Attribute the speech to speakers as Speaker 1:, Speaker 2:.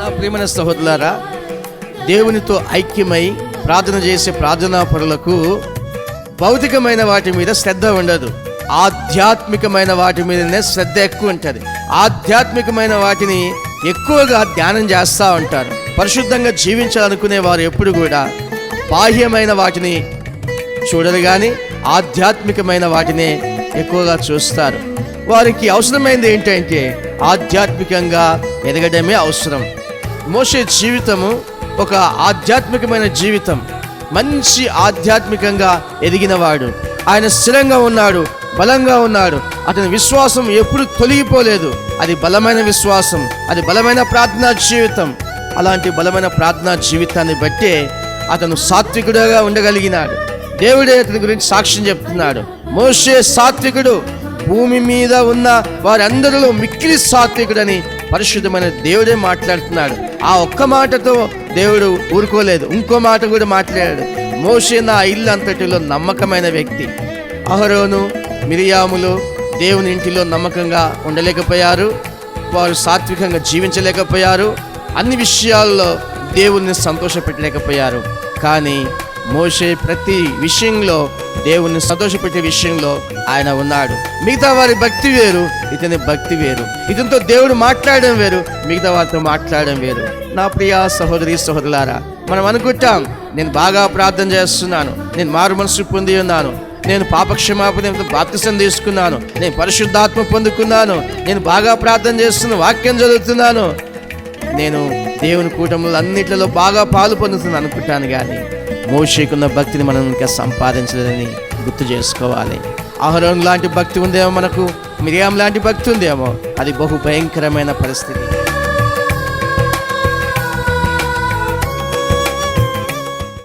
Speaker 1: నా ప్రియమైన సహోదరులారా దేవునితో ఐక్యమై ప్రార్థన చేసే ప్రార్థనా పరులకు భౌతికమైన వాటి మీద శ్రద్ధ ఉండదు. ఆధ్యాత్మికమైన వాటి మీదనే శ్రద్ధ ఎక్కువ ఉంటుంది. ఆధ్యాత్మికమైన వాటిని ఎక్కువగా ధ్యానం చేస్తూ ఉంటారు. పరిశుద్ధంగా జీవించాలనుకునే వారు ఎప్పుడు కూడా బాహ్యమైన వాటిని చూడరు కానీ ఆధ్యాత్మికమైన వాటినే ఎక్కువగా చూస్తారు. వారికి అవసరమైనది ఏంటంటే ఆధ్యాత్మికంగా ఎదగడమే అవసరం. మోసే జీవితము ఒక ఆధ్యాత్మికమైన జీవితం. మంచి ఆధ్యాత్మికంగా ఎదిగినవాడు. ఆయన స్థిరంగా ఉన్నాడు బలంగా ఉన్నాడు. అతని విశ్వాసం ఎప్పుడు తొలగిపోలేదు. అది బలమైన విశ్వాసం అది బలమైన ప్రార్థనా జీవితం. అలాంటి బలమైన ప్రార్థనా జీవితాన్ని బట్టే అతను సాత్వికుడుగా ఉండగలిగినాడు. దేవుడే అతని గురించి సాక్ష్యం చెప్తున్నాడు. మోషే సాత్వికుడు భూమి మీద ఉన్న వారందరిలో మిక్కిలి సాత్వికుడని పరిశుద్ధమైన దేవుడే మాట్లాడుతున్నాడు. ఆ ఒక్క మాటతో దేవుడు ఊరుకోలేదు. ఇంకో మాట కూడా మాట్లాడాడు. మోషే నా ఇల్లు అంతటిలో నమ్మకమైన వ్యక్తి. అహరోను మిరియాములు దేవుని ఇంటిలో నమ్మకంగా ఉండలేకపోయారు. వారు సాత్వికంగా జీవించలేకపోయారు. అన్ని విషయాల్లో దేవుణ్ణి సంతోషపెట్టలేకపోయారు. కానీ మోషే ప్రతి విషయంలో దేవుణ్ణి సంతోషపెట్టే విషయంలో ఆయన ఉన్నాడు. మిగతా వారి భక్తి వేరు ఇతని భక్తి వేరు. ఇతనితో దేవుడు మాట్లాడడం వేరు మిగతా వారితో మాట్లాడడం వేరు. నా ప్రియ సహోదరి సహోదరులారా మనం అనుకుంటాం నేను బాగా ప్రార్థన చేస్తున్నాను నేను మారు మనసు పొంది ఉన్నాను నేను పాపక్షమాపణ బాప్తిసం తీసుకున్నాను నేను పరిశుద్ధాత్మ పొందుకున్నాను నేను బాగా ప్రార్థన చేస్తున్న వాక్యం చదువుతున్నాను. నేను దేవుని కూటములు అన్నిట్లలో బాగా పాలు పొందుతున్నాను అనుకుంటాను కానీ మోషేకున్న భక్తిని మనం ఇంకా సంపాదించలేదని గుర్తు చేసుకోవాలి. ఆహరం లాంటి భక్తి ఉందేమో మనకు? మిరియాం లాంటి భక్తి ఉందేమో? అది బహు భయంకరమైన పరిస్థితి.